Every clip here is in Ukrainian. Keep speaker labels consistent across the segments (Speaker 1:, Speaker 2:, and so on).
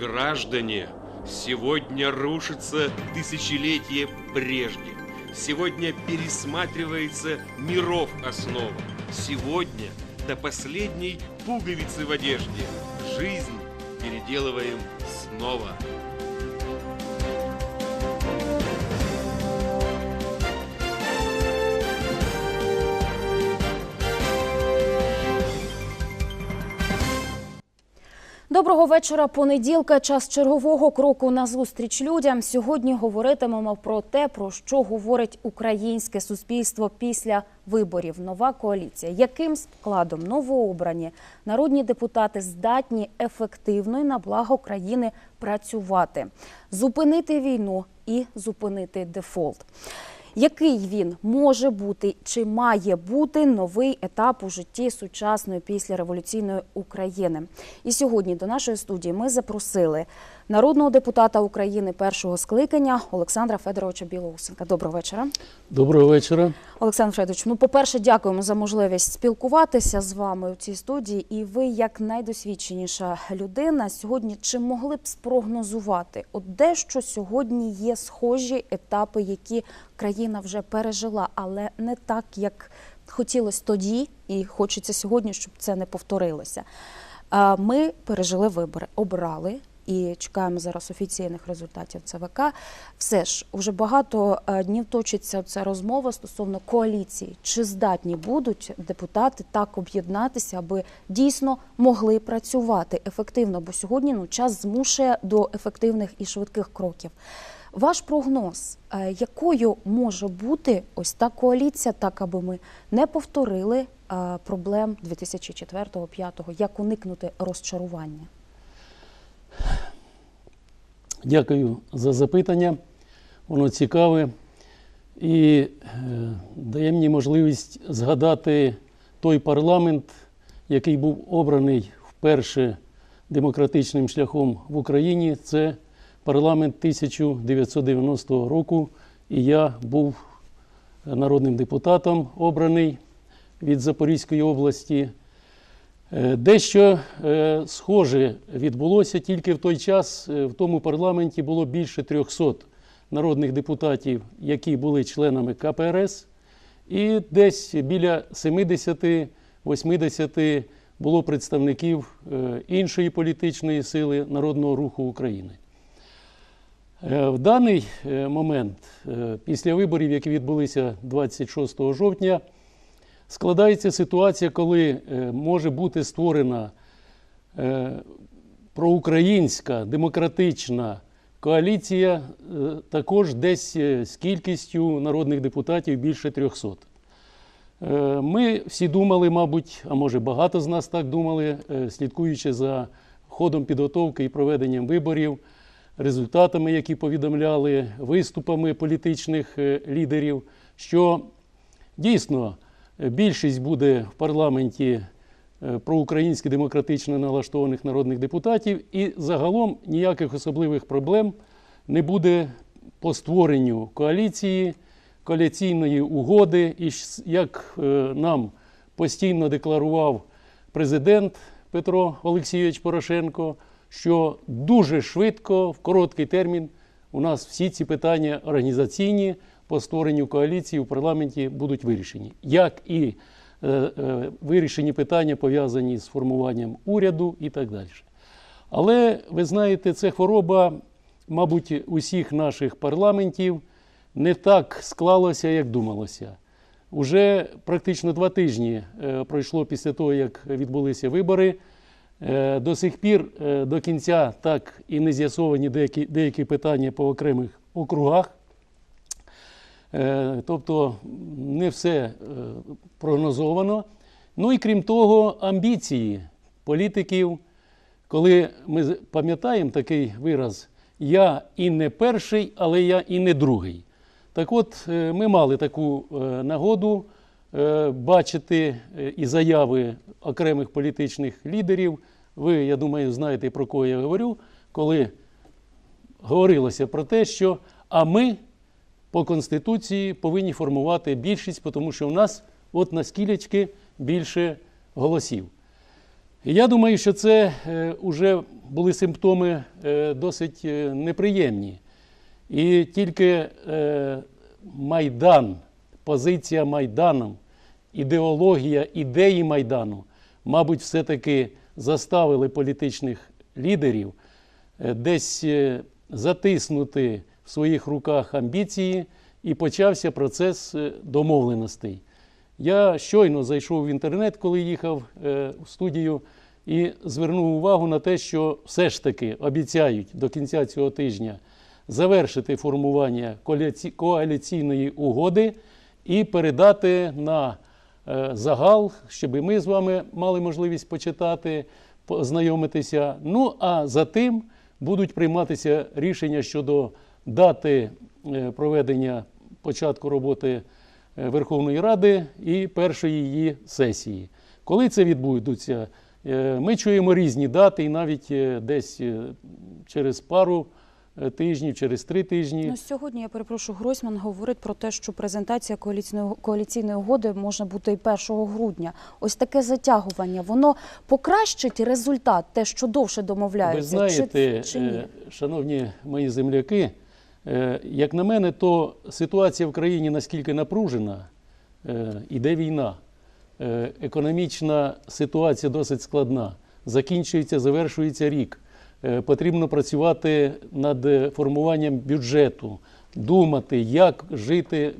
Speaker 1: Граждане, сегодня рушится тысячелетие прежде. Сегодня пересматривается миров основа. Сегодня до последней пуговицы в одежде. Жизнь переделываем снова.
Speaker 2: Доброго вечора. Понеділка. Час чергового кроку на зустріч людям. Сьогодні говоритимемо про те, про що говорить українське суспільство після виборів. Нова коаліція. Яким складом новообрані народні депутати здатні ефективно і на благо країни працювати, зупинити війну і зупинити дефолт. Який він може бути чи має бути новий етап у житті сучасної післяреволюційної України? І сьогодні до нашої студії ми запросили народного депутата України першого скликання Олександра Федоровича Білоусенка. Доброго вечора.
Speaker 3: Доброго вечора.
Speaker 2: Олександр Федорович, ну, по-перше, дякуємо за можливість спілкуватися з вами у цій студії. І ви, як найдосвідченіша людина, сьогодні чи могли б спрогнозувати, от дещо сьогодні є схожі етапи, які країна вже пережила, але не так, як хотілося тоді, і хочеться сьогодні, щоб це не повторилося. Ми пережили вибори, обрали і чекаємо зараз офіційних результатів ЦВК. Все ж уже багато е, днів точиться ця розмова стосовно коаліції. Чи здатні будуть депутати так об'єднатися, аби дійсно могли працювати ефективно? Бо сьогодні ну час змушує до ефективних і швидких кроків. Ваш прогноз, е, якою може бути ось та коаліція, так аби ми не повторили е, проблем 2004-2005, як уникнути розчарування?
Speaker 3: Дякую за запитання. Воно цікаве і е, дає мені можливість згадати той парламент, який був обраний вперше демократичним шляхом в Україні. Це парламент 1990 року. І я був народним депутатом, обраний від Запорізької області. Е, Дещо е, схоже відбулося тільки в той час. е, В тому парламенті було більше 300 народних депутатів, які були членами КПРС, і десь біля 70-80 було представників іншої політичної сили Народного руху України. В даний момент, після виборів, які відбулися 26 жовтня, складається ситуація, коли е, може бути створена е, проукраїнська демократична коаліція, е, також десь з кількістю народних депутатів більше 300. Е, Ми всі думали, мабуть, а може багато з нас так думали, слідкуючи за ходом підготовки і проведенням виборів, результатами, які повідомляли, виступами політичних лідерів, що дійсно більшість буде в парламенті е, проукраїнськи демократично налаштованих народних депутатів, і загалом ніяких особливих проблем не буде по створенню коаліції, коаліційної угоди. І як е, нам постійно декларував президент Петро Олексійович Порошенко, що дуже швидко, в короткий термін, у нас всі ці питання організаційні по створенню коаліції в парламенті будуть вирішені. Як і е, е, вирішені питання пов'язані з формуванням уряду і так далі. Але ви знаєте, це хвороба, мабуть, усіх наших парламентів не так склалося, як думалося. Уже практично два тижні е, пройшло після того, як відбулися вибори. Е, До сих пір е, до кінця так і не з'ясовані деякі, деякі питання по окремих округах. Е, Тобто не все е, прогнозовано. Ну і крім того, амбіції політиків, коли ми пам'ятаємо такий вираз Я і не перший, але я і не другий. Так от, е, ми мали таку нагоду бачити і заяви окремих політичних лідерів. Ви, я думаю, знаєте, про кого я говорю, коли говорилося про те, що а ми по Конституції повинні формувати більшість, тому що у нас от на скілечки більше голосів. Я думаю, що це вже були симптоми е, досить е, неприємні. І тільки е, Майдан, позиція Майдану, ідеологія ідеї Майдану, мабуть, все-таки заставили політичних лідерів е, десь е, затиснути своїх руках амбіції, і почався процес е, домовленостей. Я щойно зайшов в інтернет, коли їхав е, в студію, і звернув увагу на те, що все ж таки обіцяють до кінця цього тижня завершити формування коаліційної угоди і передати на е, загал, щоб ми з вами мали можливість почитати, познайомитися. Ну а за тим будуть прийматися рішення щодо дати е, проведення початку роботи е, Верховної Ради і першої її сесії. Коли це відбудеться, е, ми чуємо різні дати, і навіть десь через пару тижнів, через три тижні.
Speaker 2: Ну, сьогодні я перепрошую, Гройсман говорить про те, що презентація коаліційної коаліційної угоди може бути і 1 грудня. Ось таке затягування. Воно покращить результат, те, що довше домовляються.
Speaker 3: Ви знаєте,
Speaker 2: чи, чи ні?
Speaker 3: шановні мої земляки, як на мене, то ситуація в країні наскільки напружена, е, іде війна, е, економічна ситуація досить складна. Закінчується, завершується рік. Е, Потрібно працювати над е, формуванням бюджету, думати, як жити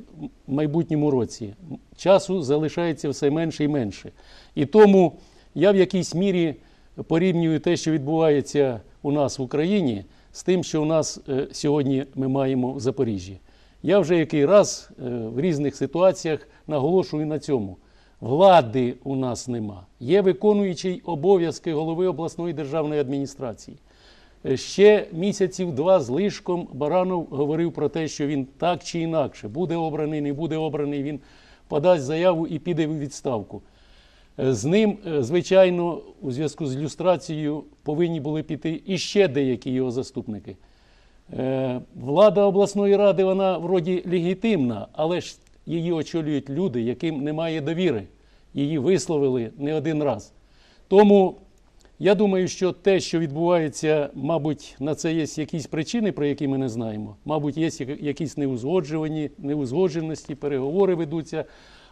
Speaker 3: в майбутньому році. Часу залишається все менше і менше. І тому я в якійсь мірі порівнюю те, що відбувається у нас в Україні, з тим, що у нас е, сьогодні ми маємо в Запоріжжі. Я вже який раз е, в різних ситуаціях наголошую на цьому. Влади у нас нема. Є виконуючий обов'язки голови обласної державної адміністрації. Е, Ще місяців два з лишком Баранов говорив про те, що він так чи інакше буде обраний, не буде обраний. Він подасть заяву і піде у відставку. Е, З ним, е, звичайно, у зв'язку з люстрацією повинні були піти і ще деякі його заступники. Е, Влада обласної ради, вона вроді легітимна, але ж її очолюють люди, яким немає довіри. Її висловили не один раз. Тому я думаю, що те, що відбувається, мабуть, на це є якісь причини, про які ми не знаємо. Мабуть, є якісь неузгоджувані, неузгодженості, переговори ведуться.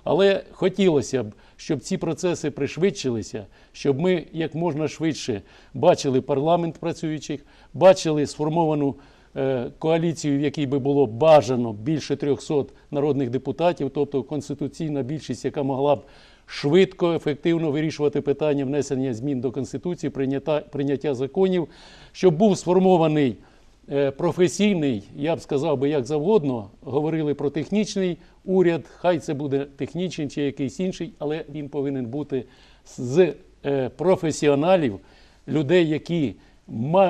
Speaker 3: Але хотілося б, щоб ці процеси пришвидшилися, щоб ми як можна швидше бачили парламент працюючих, бачили сформовану е, коаліцію, в якій би було бажано більше 300 народних депутатів, тобто конституційна більшість, яка могла б швидко, ефективно вирішувати питання внесення змін до Конституції, прийняття, прийняття законів, щоб був сформований професійний, я б сказав би як завгодно, говорили про технічний уряд, хай це буде технічний чи якийсь інший, але він повинен бути з е, професіоналів, людей, які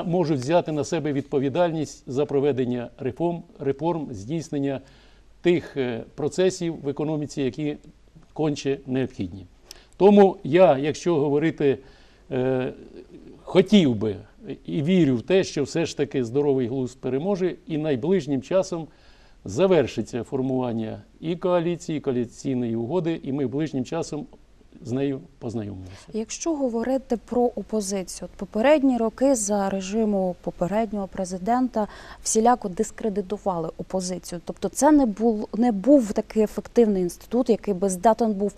Speaker 3: можуть взяти на себе відповідальність за проведення реформ, реформ здійснення тих е, процесів в економіці, які конче необхідні. Тому я, якщо говорити, е, хотів би і вірю в те, що все ж таки здоровий глузд переможе, і найближчим часом завершиться формування і коаліції, і коаліційної угоди, і ми ближнім часом з нею познайомимося.
Speaker 2: Якщо говорити про опозицію, от попередні роки за режиму попереднього президента всіляко дискредитували опозицію. Тобто, це не був не був такий ефективний інститут, який би здатен був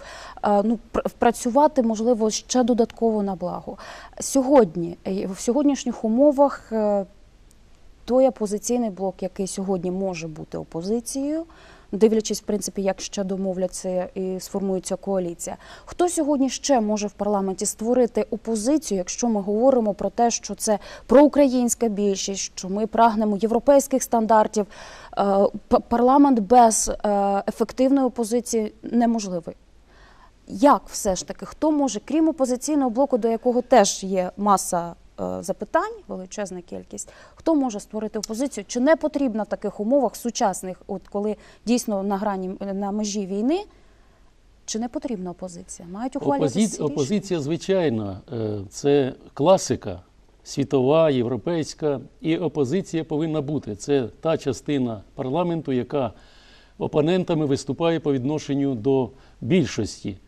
Speaker 2: е, ну працювати, можливо, ще додатково на благо. Сьогодні е, в сьогоднішніх умовах. е, той опозиційний блок, який сьогодні може бути опозицією, дивлячись, в принципі, як ще домовляться і сформується коаліція. Хто сьогодні ще може в парламенті створити опозицію, якщо ми говоримо про те, що це проукраїнська більшість, що ми прагнемо європейських стандартів? Е, Парламент без е, ефективної опозиції неможливий. Як все ж таки, хто може, крім опозиційного блоку, до якого теж є маса запитань, величезна кількість, хто може створити опозицію? Чи не потрібно в таких умовах сучасних, от коли дійсно на грані на межі війни, чи не потрібна опозиція? Мають ухвалювати
Speaker 3: Опозі...
Speaker 2: рішення?
Speaker 3: Опозиція, звичайно, е, це класика світова, європейська, і опозиція повинна бути. Це та частина парламенту, яка опонентами виступає по відношенню до більшості,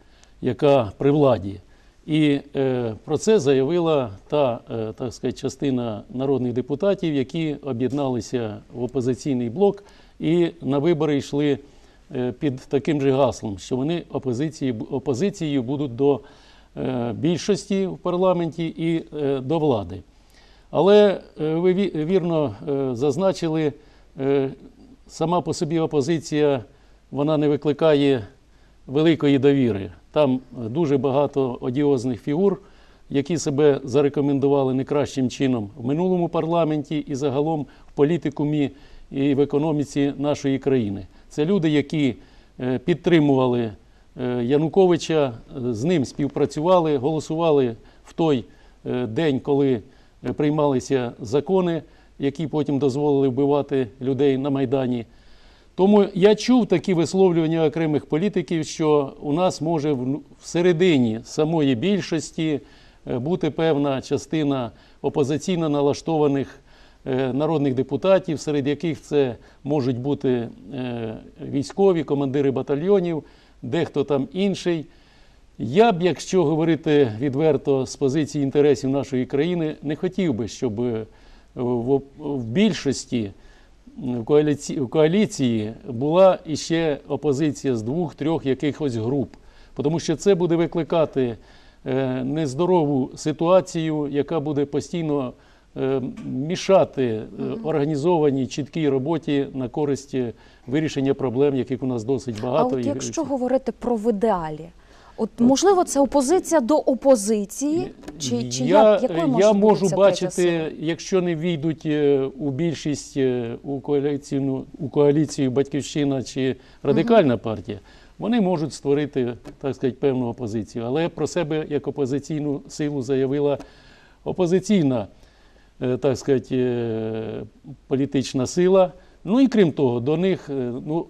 Speaker 3: яка при владі. І е, про це заявила та е, так сказати, частина народних депутатів, які об'єдналися в опозиційний блок і на вибори йшли е, під таким же гаслом, що вони опозиції, опозицією будуть до е, більшості в парламенті і е, до влади. Але е, ви вірно е, зазначили, е, сама по собі опозиція вона не викликає великої довіри. Там дуже багато одіозних фігур, які себе зарекомендували не кращим чином в минулому парламенті і загалом в політикумі і в економіці нашої країни. Це люди, які е, підтримували е, Януковича, е, з ним співпрацювали, голосували в той день, коли приймалися закони, які потім дозволили вбивати людей на Майдані. Тому я чув такі висловлювання окремих політиків, що у нас може всередині самої більшості е, бути певна частина опозиційно налаштованих е, народних депутатів, серед яких це можуть бути е, військові, командири батальйонів, дехто там інший. Я б, якщо говорити відверто з позиції інтересів нашої країни, не хотів би, щоб в більшості в коаліції, в коаліції була іще опозиція з двох-трьох якихось груп, тому що це буде викликати е, нездорову ситуацію, яка буде постійно е, мішати е, організованій чіткій роботі на користь вирішення проблем, яких у нас досить
Speaker 2: А
Speaker 3: багато.
Speaker 2: от
Speaker 3: і-
Speaker 2: якщо говорити про в ідеалі, от можливо, це опозиція до опозиції, чи, чи
Speaker 3: я,
Speaker 2: як, якою може
Speaker 3: я можу бачити,
Speaker 2: сила?
Speaker 3: якщо не війдуть е, у більшість е, у коаліцію, у коаліцію Батьківщина чи Радикальна партія, вони можуть створити, так сказати, певну опозицію. Але про себе як опозиційну силу заявила опозиційна, е, так сказати, політична сила. Ну і крім того, до них ну,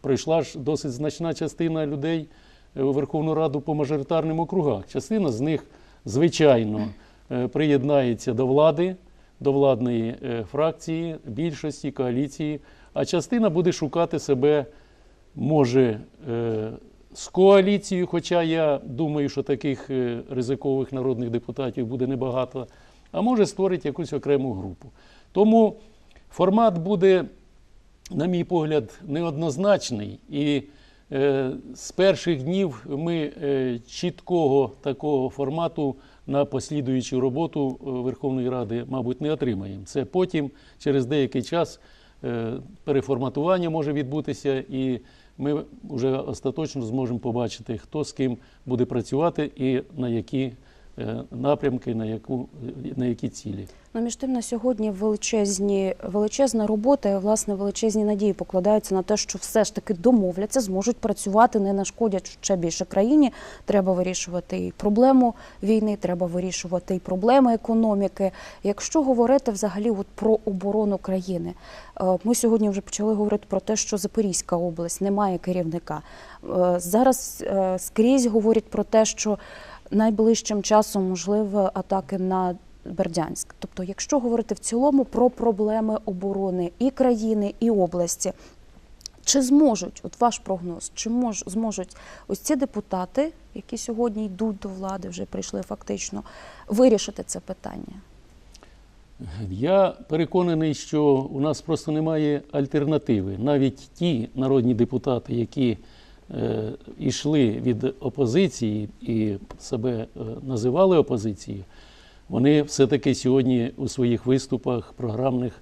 Speaker 3: прийшла ж досить значна частина людей Верховну Раду по мажоритарним округах. Частина з них, звичайно, е, приєднається до влади, до владної е, фракції, більшості, коаліції, а частина буде шукати себе, може, е, з коаліцією, хоча я думаю, що таких е, ризикових народних депутатів буде небагато, а може створить якусь окрему групу. Тому формат буде, на мій погляд, неоднозначний. І е, з перших днів ми е, чіткого такого формату на послідуючу роботу е, Верховної Ради, мабуть, не отримаємо. Це потім, через деякий час, е, переформатування може відбутися, і ми вже остаточно зможемо побачити, хто з ким буде працювати і на які е, напрямки, на, яку, на які цілі.
Speaker 2: Ну, між тим на сьогодні величезні, величезна робота і власне величезні надії покладаються на те, що все ж таки домовляться, зможуть працювати, не нашкодять ще більше країні. Треба вирішувати і проблему війни, треба вирішувати і проблеми економіки. Якщо говорити взагалі от про оборону країни, е, ми сьогодні вже почали говорити про те, що Запорізька область не має керівника. Е, Зараз е, скрізь говорять про те, що найближчим часом можливі атаки на Бердянськ. Тобто, якщо говорити в цілому про проблеми оборони і країни, і області, чи зможуть, от ваш прогноз, чи мож, зможуть ось ці депутати, які сьогодні йдуть до влади, вже прийшли фактично, вирішити це питання?
Speaker 3: Я переконаний, що у нас просто немає альтернативи. Навіть ті народні депутати, які йшли від опозиції і себе е, називали опозицією, вони все-таки сьогодні у своїх виступах, програмних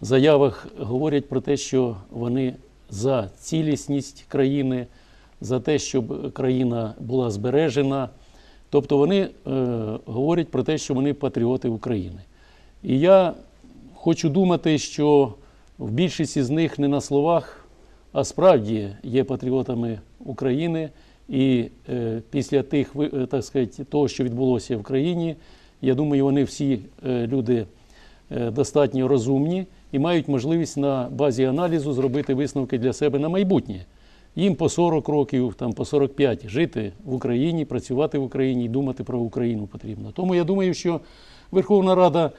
Speaker 3: заявах говорять про те, що вони за цілісність країни, за те, щоб країна була збережена. Тобто вони е, говорять про те, що вони патріоти України. І я хочу думати, що в більшості з них не на словах, а справді є патріотами України. І е, після тих, е, так сказати, того, що відбулося в країні, я думаю, вони всі е, люди е, достатньо розумні і мають можливість на базі аналізу зробити висновки для себе на майбутнє. Їм по 40 років, там по 45 жити в Україні, працювати в Україні і думати про Україну потрібно. Тому я думаю, що Верховна Рада,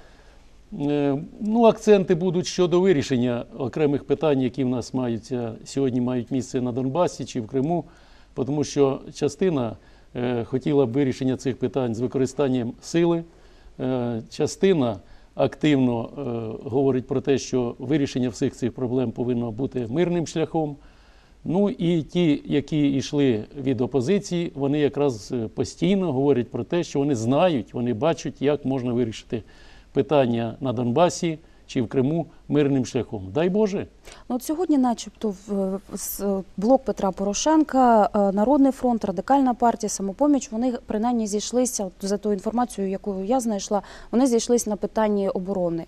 Speaker 3: ну, акценти будуть щодо вирішення окремих питань, які в нас маються сьогодні мають місце на Донбасі чи в Криму, тому що частина е, хотіла б вирішення цих питань з використанням сили. Е, Частина активно е, говорить про те, що вирішення всіх цих проблем повинно бути мирним шляхом. Ну і ті, які йшли від опозиції, вони якраз е, постійно говорять про те, що вони знають, вони бачать, як можна вирішити питання на Донбасі чи в Криму мирним шляхом. Дай Боже.
Speaker 2: Ну, от сьогодні, начебто, в з- блок Петра Порошенка, е, Народний фронт, Радикальна партія, самопоміч, вони принаймні зійшлися от за тою інформацією, яку я знайшла, вони зійшлись на питанні оборони е,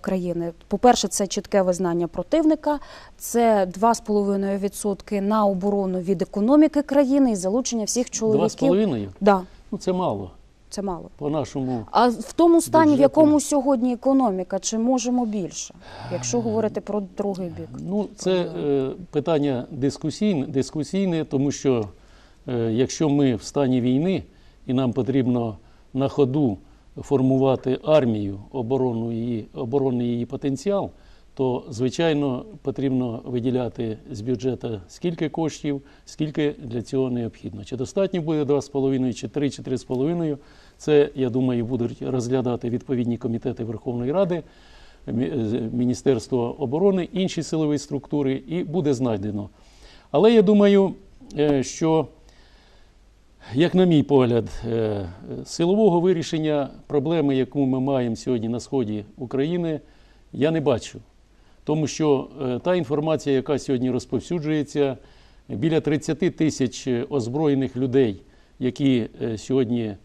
Speaker 2: країни. По-перше, це чітке визнання противника, це 2,5% на оборону від економіки країни і залучення всіх чоловіків.
Speaker 3: половиною.
Speaker 2: Да,
Speaker 3: Ну це мало.
Speaker 2: Це мало.
Speaker 3: По нашому
Speaker 2: А в тому стані, в якому сьогодні економіка, чи можемо більше, якщо говорити про другий бік?
Speaker 3: Ну, це е, питання дискусійне, дискусійне, тому що е, якщо ми в стані війни і нам потрібно на ходу формувати армію, оборону її, оборонний її потенціал, то звичайно потрібно виділяти з бюджету скільки коштів, скільки для цього необхідно. Чи достатньо буде 2,5, чи 3, чи 3,5, це, я думаю, будуть розглядати відповідні комітети Верховної Ради. Мі- Міністерство оборони, інші силові структури, і буде знайдено. Але я думаю, е, що, як на мій погляд, е, силового вирішення проблеми, яку ми маємо сьогодні на сході України, я не бачу. Тому що е, та інформація, яка сьогодні розповсюджується, біля 30 тисяч озброєних людей, які е, сьогодні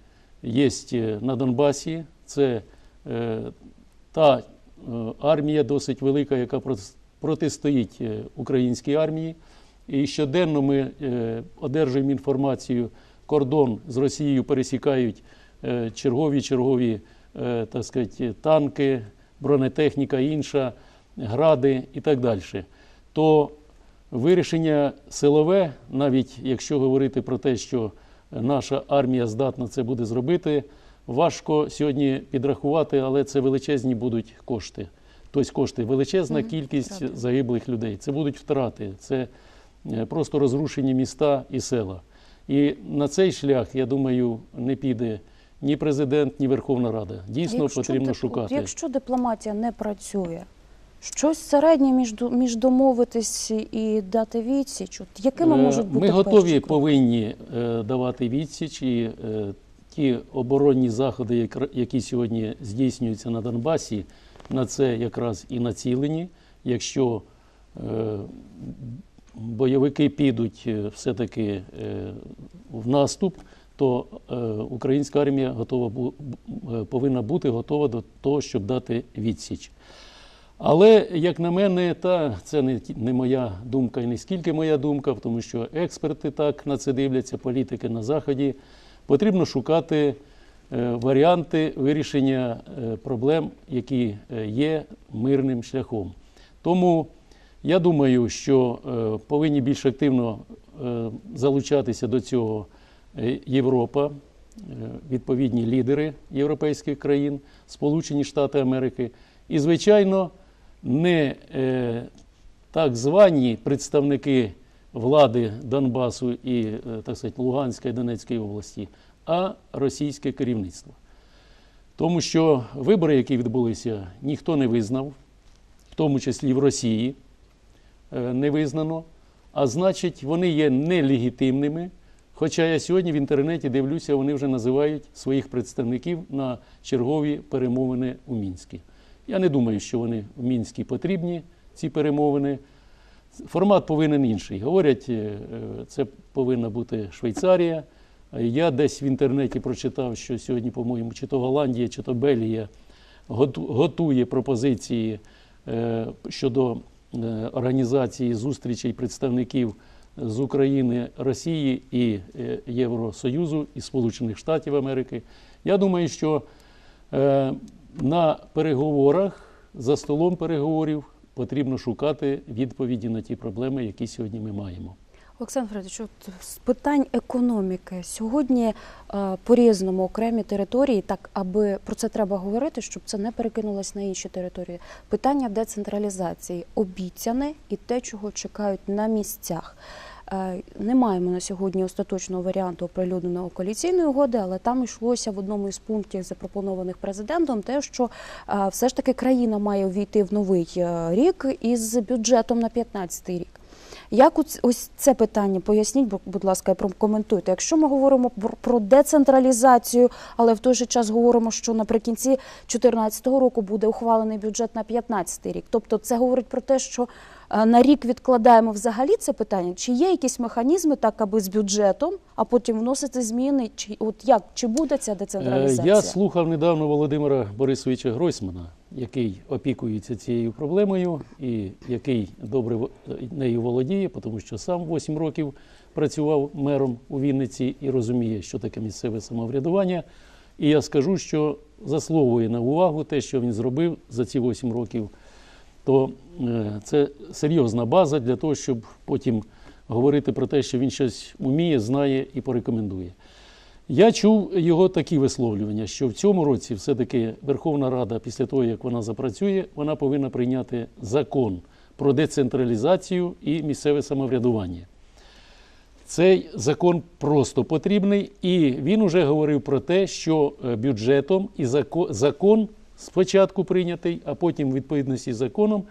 Speaker 3: є на Донбасі, це е, та е, армія досить велика, яка протистоїть е, українській армії. І щоденно ми е, одержуємо інформацію, кордон з Росією пересікають е, чергові чергові е, так сказати, танки, бронетехніка інша, гради і так далі. То вирішення силове, навіть якщо говорити про те, що наша армія здатна це буде зробити, важко сьогодні підрахувати, але це величезні будуть кошти. Тобто кошти, величезна
Speaker 2: Мгм,
Speaker 3: кількість
Speaker 2: втрати.
Speaker 3: загиблих людей. Це будуть втрати, це е, просто розрушені міста і села. І на цей шлях, я думаю, не піде ні президент, ні Верховна Рада. Дійсно
Speaker 2: Якщо
Speaker 3: потрібно шукати.
Speaker 2: Якщо дипломатія не працює, щось середнє між, між домовитись і дати відсіч, от якими
Speaker 3: Е,
Speaker 2: можуть бути
Speaker 3: Ми готові,
Speaker 2: перші
Speaker 3: повинні е, давати відсіч і е, ті оборонні заходи, як- які сьогодні здійснюються на Донбасі, на це якраз і націлені. Якщо бойовики підуть все-таки в наступ, то е, українська армія готова бу- повинна бути готова до того, щоб дати відсіч. Але, як на мене, та це не, не моя думка і не скільки моя думка, тому що експерти так на це дивляться, політики на Заході. Потрібно шукати е, варіанти вирішення е, проблем, які е, є мирним шляхом. Тому я думаю, що повинні більш активно залучатися до цього Європа, відповідні лідери європейських країн, Сполучені Штати Америки. І, звичайно, не е, так звані представники влади Донбасу і е, так сказати, Луганської і Донецької області, а російське керівництво. Тому що вибори, які відбулися, ніхто не визнав, в тому числі в Росії е, не визнано, а значить, вони є нелегітимними. Хоча я сьогодні в інтернеті дивлюся, вони вже називають своїх представників на чергові перемовини у Мінську. Я не думаю, що вони в Мінську потрібні, ці перемовини. Формат повинен інший. Говорять, е, це повинна бути Швейцарія. Я десь в інтернеті прочитав, що сьогодні, по-моєму, чи то Голландія, чи то Бельгія готує пропозиції е, щодо е, організації зустрічей представників з України, Росії і Євросоюзу і Сполучених Штатів Америки. Я думаю, що на переговорах, за столом переговорів, потрібно шукати відповіді на ті проблеми, які сьогодні ми маємо.
Speaker 2: Олександр Фредович, з питань економіки сьогодні е, по-різному окремі території, так аби про це треба говорити, щоб це не перекинулось на інші території. Питання децентралізації обіцяне і те, чого чекають на місцях. Е, Не маємо на сьогодні остаточного варіанту оприлюдненого коаліційної угоди, але там йшлося в одному із пунктів, запропонованих президентом, те, що е, все ж таки країна має увійти в новий е, рік із бюджетом на 15 рік. Як ось це питання поясніть, бу- будь ласка, і прокоментуйте. Якщо ми говоримо про- децентралізацію, але в той же час говоримо, що наприкінці 2014 року буде ухвалений бюджет на 2015 рік. Тобто, це говорить про те, що на рік відкладаємо взагалі це питання. Чи є якісь механізми, так аби з бюджетом, а потім вносити зміни? Чи от як чи буде ця
Speaker 3: Е,
Speaker 2: децентралізація?
Speaker 3: Я слухав недавно Володимира Борисовича Гройсмана, який опікується цією проблемою і який добре нею володіє, тому що сам 8 років працював мером у Вінниці і розуміє, що таке місцеве самоврядування. І я скажу, що заслуговує на увагу те, що він зробив за ці 8 років, то е, це серйозна база для того, щоб потім говорити про те, що він щось вміє, знає і порекомендує. Я чув його такі висловлювання, що в цьому році все-таки Верховна Рада, після того, як вона запрацює, вона повинна прийняти закон про децентралізацію і місцеве самоврядування. Цей закон просто потрібний, і він уже говорив про те, що е, бюджетом і зако- закон спочатку прийнятий, а потім, в відповідності з законом,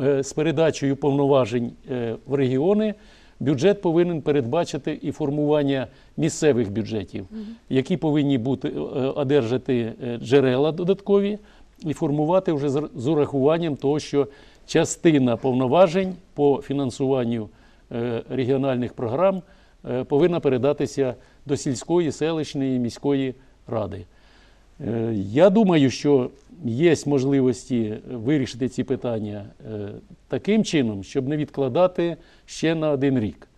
Speaker 3: е, з передачею повноважень е, в регіони, бюджет повинен передбачити і формування місцевих бюджетів, які повинні бути е, одержати джерела додаткові і формувати вже з- урахуванням того, що частина повноважень по фінансуванню регіональних програм повинна передатися до сільської, селищної, міської ради. Е, Я думаю, що є можливості вирішити ці питання е, таким чином, щоб не відкладати ще на один рік.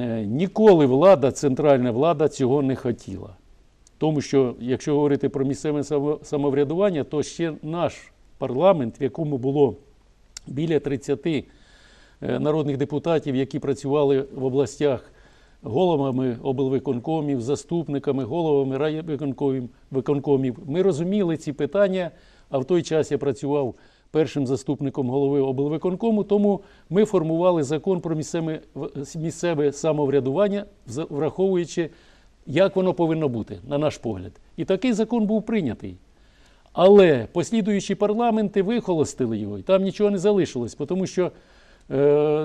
Speaker 3: Е, Ніколи влада, центральна влада цього не хотіла. Тому що, якщо говорити про місцеве самоврядування, то ще наш парламент, в якому було біля 30 е, народних депутатів, які працювали в областях головами облвиконкомів, заступниками, головами райвиконкомів, виконкомів, ми розуміли ці питання, а в той час я працював першим заступником голови облвиконкому, тому ми формували закон про місцеве, місцеве самоврядування, враховуючи, як воно повинно бути, на наш погляд. І такий закон був прийнятий. Але послідуючі парламенти вихолостили його, і там нічого не залишилось, тому що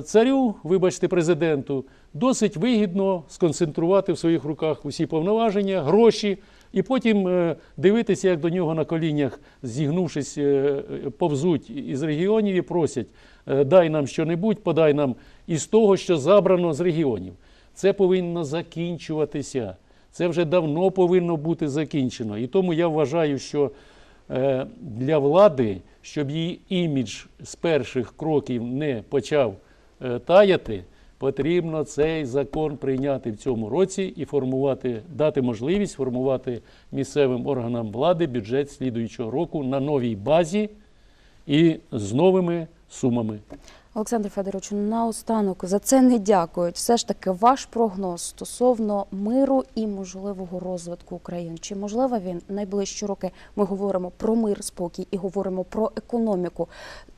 Speaker 3: царю, вибачте, президенту, досить вигідно сконцентрувати в своїх руках усі повноваження, гроші, і потім е, дивитися, як до нього на коліннях, зігнувшись, е, повзуть із регіонів і просять: е, дай нам щонебудь, подай нам із того, що забрано з регіонів. Це повинно закінчуватися. Це вже давно повинно бути закінчено. І тому я вважаю, що е, для влади, щоб її імідж з перших кроків не почав е, таяти, потрібно цей закон прийняти в цьому році і формувати, дати можливість формувати місцевим органам влади бюджет слідуючого року на новій базі і з новими сумами.
Speaker 2: Олександр Федорович, наостанок за це не дякують. Все ж таки, ваш прогноз стосовно миру і можливого розвитку України. Чи можливо він найближчі роки? Ми говоримо про мир, спокій і говоримо про економіку.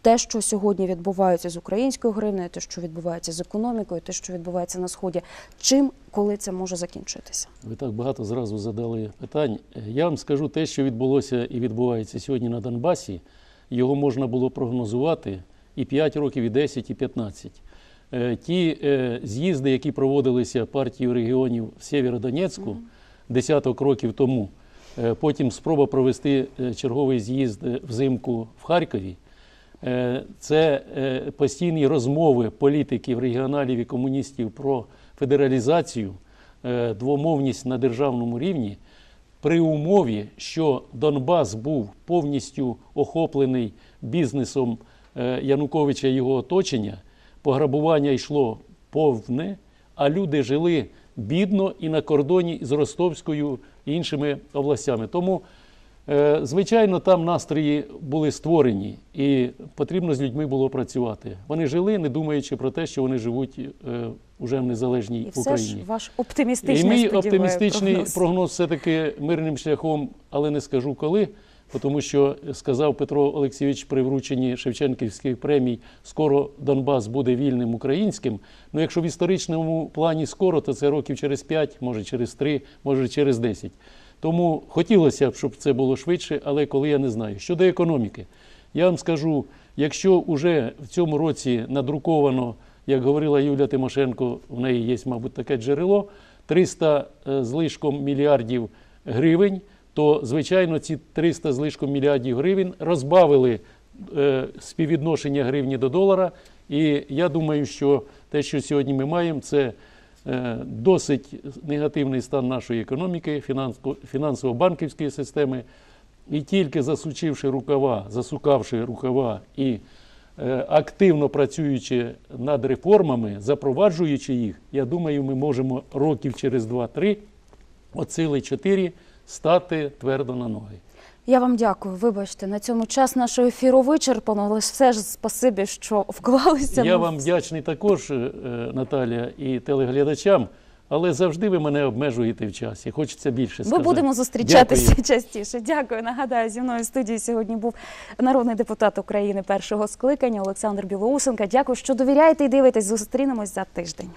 Speaker 2: Те, що сьогодні відбувається з українською гривнею, те, що відбувається з економікою, те, що відбувається на сході. Чим коли це може закінчитися?
Speaker 3: Ви так багато зразу задали питань. Я вам скажу те, що відбулося і відбувається сьогодні на Донбасі. Його можна було прогнозувати і 5 років, і 10, і 15. Е, Ті е, з'їзди, які проводилися партією регіонів в Сєвєродонецьку десяток років тому, е, потім спроба провести черговий з'їзд взимку в Харкові. Це постійні розмови політиків, регіоналів і комуністів про федералізацію, двомовність на державному рівні при умові, що Донбас був повністю охоплений бізнесом Януковича і його оточення, пограбування йшло повне, а люди жили бідно і на кордоні з Ростовською і іншими областями. Тому Е, Звичайно, там настрої були створені, і потрібно з людьми було працювати. Вони жили, не думаючи про те, що вони живуть е, уже в незалежній
Speaker 2: І все
Speaker 3: Україні.
Speaker 2: ж ваш
Speaker 3: І мій оптимістичний
Speaker 2: прогноз.
Speaker 3: прогноз все-таки мирним шляхом, але не скажу коли, тому що сказав Петро Олексійович при врученні Шевченківських премій, скоро Донбас буде вільним українським. Ну, якщо в історичному плані скоро, то це років через 5, може через 3, може через 10. Тому хотілося б, щоб це було швидше, але коли я не знаю. Щодо економіки, я вам скажу, якщо вже в цьому році надруковано, як говорила Юлія Тимошенко, в неї є, мабуть, таке джерело, 300 е, з лишком мільярдів гривень, то, звичайно, ці 300 з лишком мільярдів гривень розбавили е, співвідношення гривні до долара. І я думаю, що те, що сьогодні ми маємо, це е, досить негативний стан нашої економіки, фінансово- фінансово-банківської системи. І тільки засучивши рукава, засукавши рукава і е, активно працюючи над реформами, запроваджуючи їх, я думаю, ми можемо років через 2-3, от сили 4, стати твердо на ноги.
Speaker 2: Я вам дякую. Вибачте, на цьому час нашого ефіру вичерпано, але все ж спасибі, що вклалися.
Speaker 3: Я вам вдячний також, е, Наталія, і телеглядачам, але завжди ви мене обмежуєте в часі. Хочеться більше
Speaker 2: Ми будемо зустрічатися
Speaker 3: Дякую.
Speaker 2: частіше. Дякую. Нагадаю, зі мною в студії сьогодні був народний депутат України першого скликання Олександр Білоусенко. Дякую, що довіряєте і дивитесь. Зустрінемось за тиждень.